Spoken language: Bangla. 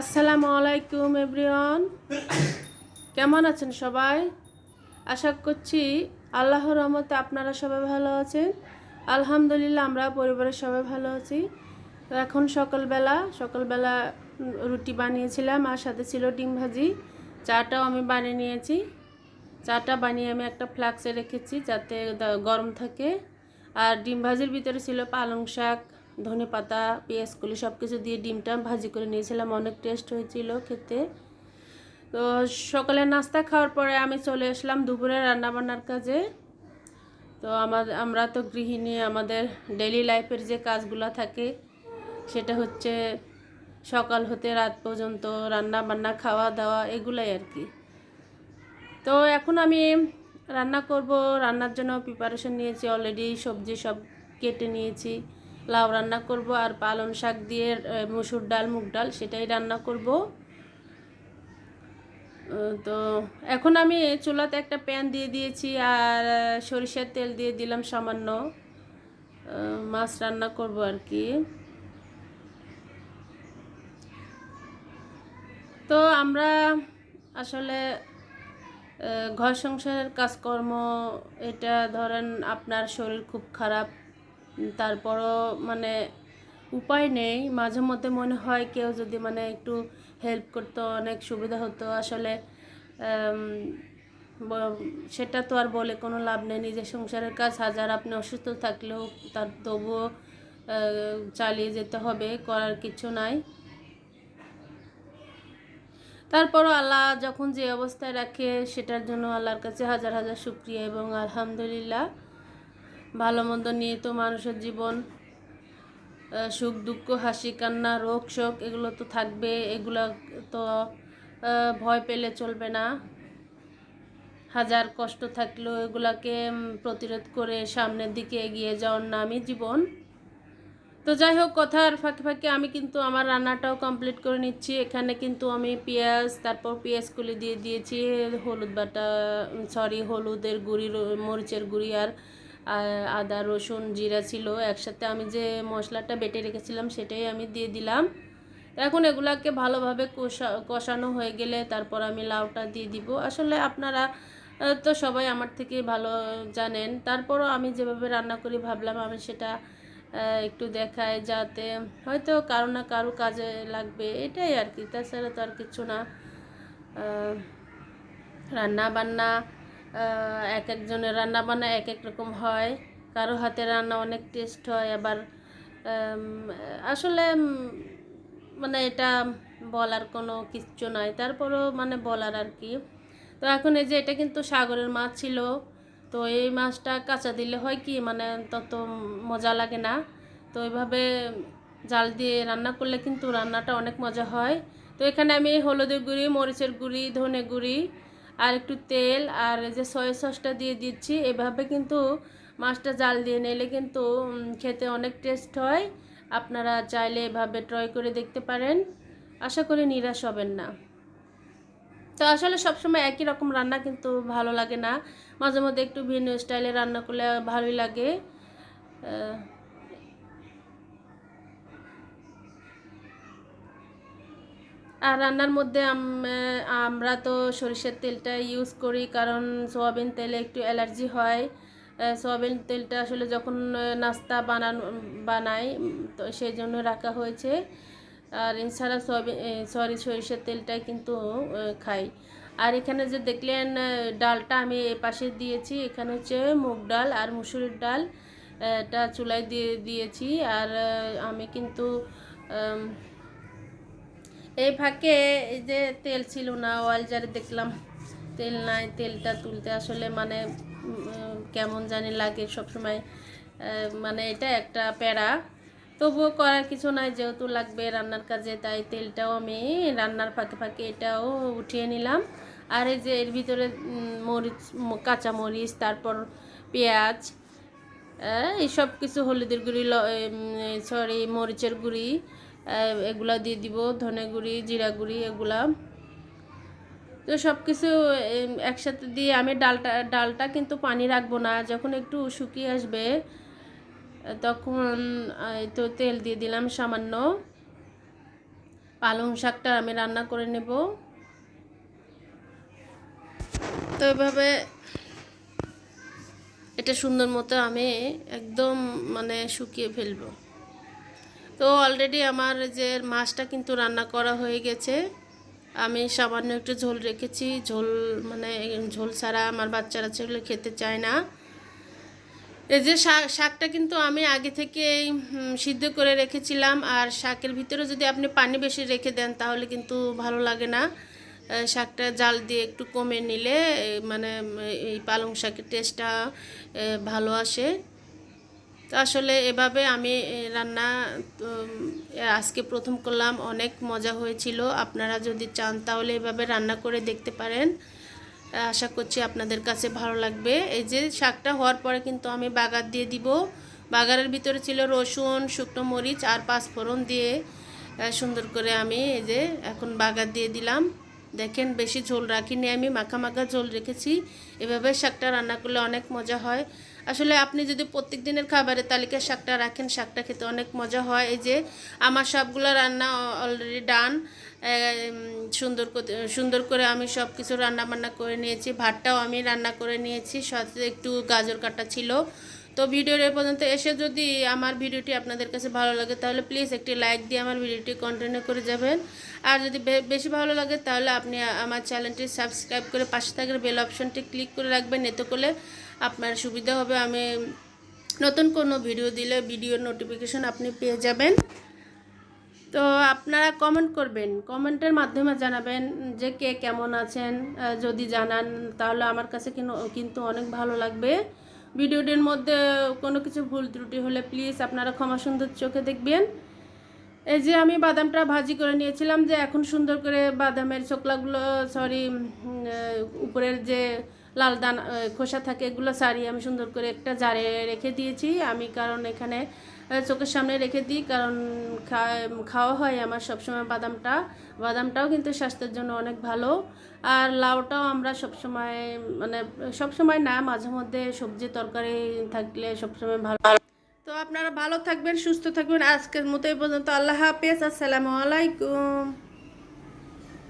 আসসালামু আলাইকুম, এভরিওয়ান। কেমন আছেন সবাই? আশা করছি আল্লাহর রহমতে আপনারা সবাই ভালো আছেন। আলহামদুলিল্লাহ, আমরা পরিবারের সবাই ভালো আছি। এখন সকালবেলা সকালবেলা রুটি বানিয়েছিলাম, আর সাথে ছিল ডিম ভাজি। চাটাও আমি বানিয়ে নিয়েছি। চাটা বানিয়ে আমি একটা ফ্লাক্সে রেখেছি যাতে গরম থাকে। আর ডিম ভাজির ভিতরে ছিল পালং শাক ধনে পাতা, পেঁয়াজ, কলি সব কিছু দিয়ে ডিমটা ভাজি করে নিয়েছিলাম। অনেক টেস্ট হয়েছিল খেতে। তো সকালে নাস্তা খাওয়ার পরে আমি চলে আসলাম দুপুরে রান্নাবান্নার কাজে। তো আমার আমরা তো গৃহিণী, আমাদের ডেলি লাইফের যে কাজগুলো থাকে, সেটা হচ্ছে সকাল হতে রাত পর্যন্ত রান্না বান্না খাওয়া দাওয়া এগুলাই আর কি। তো এখন আমি রান্না করব, রান্নার জন্য প্রিপারেশন নিয়েছি অলরেডি সবজি সব কেটে নিয়েছি। লাউ রান্না করব আর পালং শাক দিয়ে মুসুর ডাল, মুগ ডাল সেটাই রান্না করব। তো এখন আমি চুলাতে একটা প্যান দিয়ে দিয়েছি আর সরিষার তেল দিয়ে দিলাম সামান্য। মাছ রান্না করব আর কি। তো আমরা আসলে ঘর সংসারের কাজকর্ম, এটা ধরেন আপনার শরীর খুব খারাপ। তারপরও মানে উপায় নেই। মাঝে মধ্যে মনে হয় কেউ যদি মানে একটু হেল্প করতো, অনেক সুবিধা হতো। আসলে সেটা তো আর বলে কোনো লাভ নেই। নিজের সংসারের কাজ, হাজার আপনি অসুস্থ থাকলেও তার তবুও চালিয়ে যেতে হবে, করার কিছু নাই। তারপরও আল্লাহ যখন যে অবস্থায় রাখে, সেটার জন্য আল্লাহর কাছে হাজার হাজার শুক্রিয়া এবং আলহামদুলিল্লাহ। ভালো মন্দ নিয়ে তো মানুষের জীবন সুখ, দুঃখ, হাসি, কান্না, রোগ, শোক, এগুলো তো থাকবে, এগুলো তো ভয় পেলে চলবে না। হাজার কষ্ট থাকলেও এগুলাকে প্রতিরোধ করে সামনের দিকে এগিয়ে যাওয়ার নামই জীবন। তো যাই হোক, কথার ফাঁকে ফাঁকে আমি কিন্তু আমার রান্নাটাও কমপ্লিট করে নিচ্ছি। এখানে কিন্তু আমি পেঁয়াজ, তারপর পেঁয়াজ কুলি দিয়ে দিয়েছি, হলুদ বাটা সরি হলুদের গুঁড়ি, মরিচের গুঁড়ি আর আদা, রসুন, জিরা ছিল। একসাথে আমি যে মশলাটা বেটে রেখেছিলাম, সেটাই আমি দিয়ে দিলাম। এখন এগুলাকে ভালোভাবে কষা, কষানো হয়ে গেলে তারপর আমি লাউটা দিয়ে দিব। আসলে আপনারা তো সবাই আমার থেকে ভালো জানেন। তারপরও আমি যেভাবে রান্না করি, ভাবলাম আমি সেটা একটু দেখায় যাতে হয়তো কারও না কারও কাজে লাগবে। এটাই আর কি। তাছাড়া তো আর কিছু না। রান্না বান্না এক একজনের রান্না বান্না এক এক রকম হয়। কারও হাতে রান্না অনেক টেস্ট হয়, আবার আসলে মানে এটা বলার কোনো কিচ্ছু নাই। তারপরও মানে বলার আর কি। তো এখন এই যে এটা কিন্তু সাগরের মাছ ছিল, তো এই মাছটা কাঁচা দিলে হয় কি মানে তত মজা লাগে না। তো এইভাবে জাল দিয়ে রান্না করলে কিন্তু রান্নাটা অনেক মজা হয়। তো এখানে আমি হলুদের গুঁড়ি, মরিচের গুঁড়ি, ধনে গুঁড়ি আর একটু তেল আর যে সয়া সসটা দিয়ে দিচ্ছি। এভাবে কিন্তু মাছটা জাল দিয়ে নিলে কিন্তু খেতে অনেক টেস্ট হয়। আপনারা চাইলে এভাবে ট্রাই করে দেখতে পারেন। আশা করি নিরাশ হবেন না। তো আসলে সবসময় একই রকম রান্না কিন্তু ভালো লাগে না। মাঝে মধ্যে একটু ভিন্ন স্টাইলে রান্না করলে ভালোই লাগে। আর রান্নার মধ্যে আমরা তো সরিষার তেলটা ইউজ করি কারণ সোয়াবিন তেলে একটু অ্যালার্জি হয়। সোয়াবিন তেলটা আসলে যখন নাস্তা বানানো, বানাই তো সেই জন্য রাখা হয়েছে। আর এছাড়া সয়াবিন সরি সরিষার তেলটাই কিন্তু খাই। আর এখানে যে দেখলেন ডালটা আমি এ পাশে দিয়েছি। এখানে হচ্ছে মুগ ডাল আর মুসুরির ডাল এটা চুলায় দিয়ে দিয়েছি। আর আমি কিন্তু এই ফাঁকে এই যে তেল ছিল না অয়েল জারে দেখলাম, তেল নাই, তেলটা তুলতে আসলে মানে কেমন জানি লাগে সবসময়। মানে এটা একটা প্যারা। তবুও করার কিছু নাই, যেহেতু লাগবে রান্নার কাজে, তাই তেলটাও আমি রান্নার ফাঁকে ফাঁকে এটাও উঠিয়ে নিলাম। আর এই যে এর ভিতরে মরিচ, কাঁচা মরিচ, তারপর পেঁয়াজ এই সব কিছু হলুদের গুঁড়ি সরি মরিচের গুঁড়ি এগুলা দিয়ে দিব, ধনে গুঁড়ি, জিরা গুঁড়ি, এগুলা। তো সব কিছু একসাথে দিয়ে আমি ডালটা ডালটা কিন্তু পানি রাখব না, যখন একটু শুকিয়ে আসবে, তখন তো তেল দিয়ে দিলাম সামান্য। পালং শাকটা আমি রান্না করে নেব। তো এভাবে এটা সুন্দর মতো আমি একদম মানে শুকিয়ে ফেলব। তো অলরেডি আমার যে মাছটা কিন্তু রান্না করা হয়ে গেছে। আমি সামান্য একটু ঝোল রেখেছি। ঝোল মানে ঝোল ছাড়া আমার বাচ্চারা সেগুলো খেতে চায় না। এই যে শাক শাকটা কিন্তু আমি আগে থেকে সিদ্ধ করে রেখেছিলাম। আর শাকের ভিতরে যদি আপনি পানি বেশি রেখে দেন, তাহলে কিন্তু ভালো লাগে না। শাকটা জাল দিয়ে একটু কমে নিলে মানে এই পালং শাকের টেস্টটা ভালো আসে। তো আসলে এভাবে আমি রান্না আজকে প্রথম করলাম। অনেক মজা হয়েছিল। আপনারা যদি চান তাহলে এভাবে রান্না করে দেখতে পারেন। আশা করছি আপনাদের কাছে ভালো লাগবে। এই যে শাকটা হওয়ার পরে কিন্তু আমি বাগার দিয়ে দিব। বাগারের ভিতরে ছিল রসুন, শুকনো মরিচ আর পাঁচফোড়ন দিয়ে সুন্দর করে আমি এই যে এখন বাগার দিয়ে দিলাম। দেখেন বেশি ঝোল রাখিনি আমি, মাখা মাখা ঝোল রেখেছি। এভাবে শাকটা রান্না করলে অনেক মজা হয়। আসলে আপনি যদি প্রত্যেক দিনের খাবারের তালিকায় শাকটা রাখেন, শাকটা খেতে অনেক মজা হয়। এই যে আমার সবগুলো রান্না অলরেডি ডান সুন্দর সুন্দর করে আমি সব কিছু রান্না বান্না করে নিয়েছি। ভাতটাও আমি রান্না করে নিয়েছি, সাথে একটু গাজর কাটা ছিল। তো ভিডিওর এ পর্যন্ত এসে যদি আমার ভিডিওটি আপনাদের কাছে ভালো লাগে, তাহলে প্লিজ একটি লাইক দিয়ে আমার ভিডিওটি কন্টিনিউ করে যাবেন। আর যদি বেশি ভালো লাগে, তাহলে আপনি আমার চ্যানেলটি সাবস্ক্রাইব করে পাশে থাকার বেল অপশনটি ক্লিক করে রাখবেন, এতে করলে আপনার সুবিধা হবে। আমি নতুন কোনো ভিডিও দিলে ভিডিওর নোটিফিকেশন আপনি পেয়ে যাবেন। তো আপনারা কমেন্ট করবেন। কমেন্টের মাধ্যমে জানাবেন যে কে কেমন আছেন। যদি জানান, তাহলে আমার কাছে কিনো- কিন্তু অনেক ভালো লাগবে। ভিডিওটির মধ্যে কোনো কিছু ভুল ত্রুটি হলে প্লিজ আপনারা ক্ষমা সুন্দর চোখে দেখবেন। এই যে আমি বাদামটা ভাজি করে নিয়েছিলাম যে এখন সুন্দর করে বাদামের চোকলাগুলো সরি উপরের যে লাল দানা খোসা থাকে, এগুলো সারিয়ে আমি সুন্দর করে একটা জারে রেখে দিয়েছি। আমি কারণ এখানে চোখের সামনে রেখে দিই, কারণ খাওয়া হয় আমার সবসময় বাদামটা। বাদামটাও কিন্তু স্বাস্থ্যের জন্য অনেক ভালো। আর লাউটাও আমরা সবসময় মানে সবসময় না, মাঝে মধ্যে সবজি তরকারি থাকলে সবসময় ভালো। তো আপনারা ভালো থাকবেন, সুস্থ থাকবেন। আজকের মতো এই পর্যন্ত। আল্লাহ হাফেজ। আসসালামু আলাইকুম।